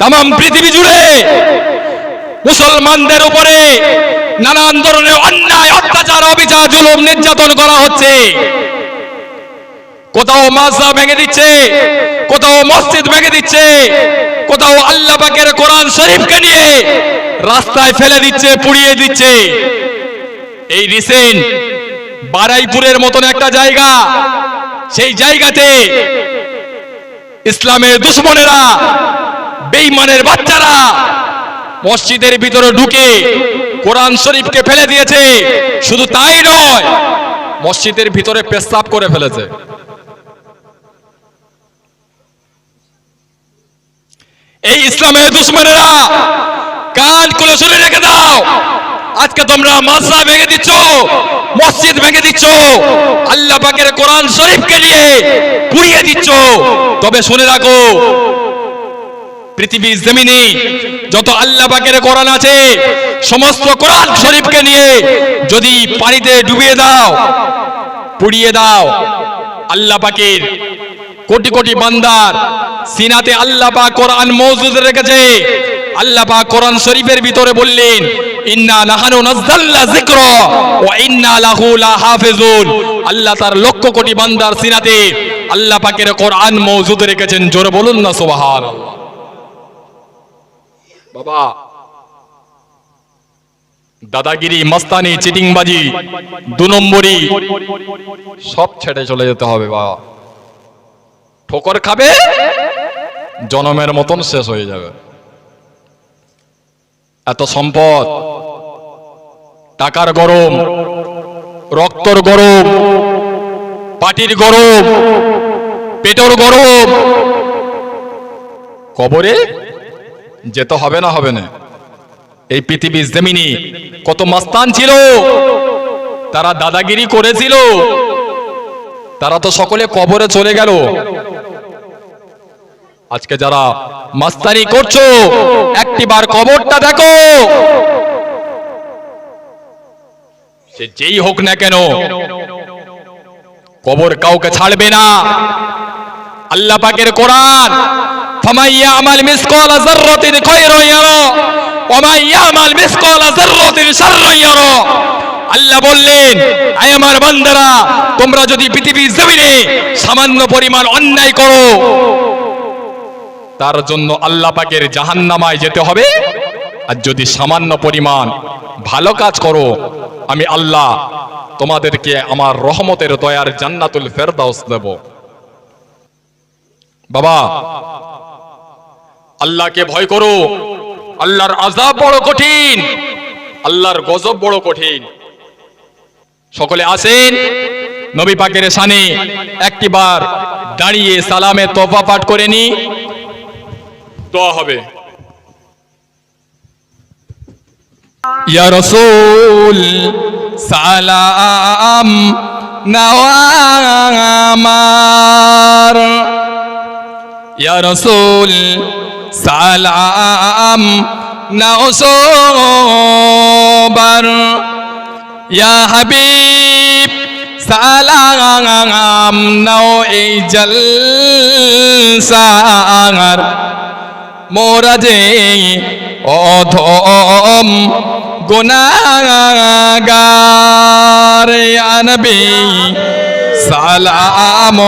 তাম পৃথিবী জুড়ে মুসলমানদের উপরে নানান ধরনের অন্যায়, অত্যাচার, অবিচার, জুলুম নির্যাতন করা হচ্ছে। কোথাও মাসা ভেঙে দিচ্ছে, কোথাও মসজিদ ভেঙে দিচ্ছে, কোথাও আল্লাহ পাকের কোরআন শরীফকে নিয়ে রাস্তায় ফেলে দিচ্ছে, পুড়িয়ে দিচ্ছে। এই রিসেন্ট বারাইপুরের মতন একটা জায়গা, সেই জায়গাতে ইসলামের দুশ্মনেরা বেঈমানের বাচ্চারা মসজিদের ভিতরে ঢুকে কোরআন শরীফকে ফেলে দিয়েছে। শুধু তাই নয়, মসজিদের ভিতরে পেশাব করে ফেলেছে। এই ইসলামের দুশ্মনেরা কান খুলে শুনে রেখে দাও, আজকে তোমরা মাদ্রাসা ভেঙে দিচ্ছ, মসজিদ ভেঙে দিচ্ছ, আল্লাহ পাকের কোরআন শরীফকে নিয়ে পুড়িয়ে দিচ্ছ। তবে শুনে রাখো পৃথিবীর জমিনে যত আল্লাহ পাকের কোরআন আছে, সমস্ত কোরআন শরীফকে নিয়ে যদি পানিতে ডুবিয়ে দাও, পুড়িয়ে দাও, আল্লাহ পাকের কোটি কোটি বান্দার সিনাতে আল্লাহ পাক কোরআন মজুদ রেখেছে। আল্লাহ পাক কোরআন শরীফের ভিতরে বললেন, ইন্না নাহানু নাযালনা যিকর ওয়া ইন্না লাহু লাহাফিজুন। আল্লাহ তার লক্ষ কোটি বান্দার সিনাতে আল্লাহ পাকের কোরআন মৌজুদ রেখেছেন। জোরে বলুন না, সুবহানাল্লাহ। বাবা। দাদাগিরি, মস্তানি, চিটিংবাজি, দু নম্বরি সব ছেড়ে চলে যেতে হবে বাবা। ঠোকর খাবে, জনমের মতন শেষ হয়ে যাবে। এত সম্পদ, টাকার গরম, রক্তর গরম, পাটির গরম, পেটর গরম, কবরে যেতে হবে না হবে না। এই পৃথিবীর জমিনি কত মাস্তান ছিল, তারা দাদাগিরি করেছিল, তারা তো সকলে কবরে চলে গেল। আজকে যারা মাস্তানি করছ, একটিবার কবরটা দেখো। সে যেই হোক না কেন, কবর কাউকে ছাড়বে না। আল্লাহ পাকের কোরআন ফামাইয়া আমাল মিসকালা যাররাতিন খায়রান ইয়ারা ওয়া মান ইয়ামাল মিসকালা যাররাতিন শাররান ইয়ারা আল্লাহ বললেন, আয় আমার বান্দারা, তোমরা যদি পৃথিবীর জমিনে সামান্য পরিমাণ অন্যায় করো, তার জন্য আল্লাহ পাকের জাহান্নামায় যেতে হবে। আর যদি সামান্য পরিমাণ ভালো কাজ করো, আমি আল্লাহ তোমাদেরকে আমার রহমতের দয়ার জান্নাতুল ফেরদাউস দেব। বাবা আল্লাহকে ভয় করো। আল্লাহর আজাব বড় কঠিন। আল্লাহর গজব বড় কঠিন। সকলে আসেন নবী পাকের সানে একটিবার দাঁড়িয়ে সালামে তোফা পাঠ করে নি। দোয়া হবে। ইয়া রাসূল, সালাম নাওয়ামার। ইয়া রাসূল সালাম নাওসবার ইয়া হাবিব সালাম নাও এই জলসার। মোরা যে অধম গুনাগার আনবি সালাম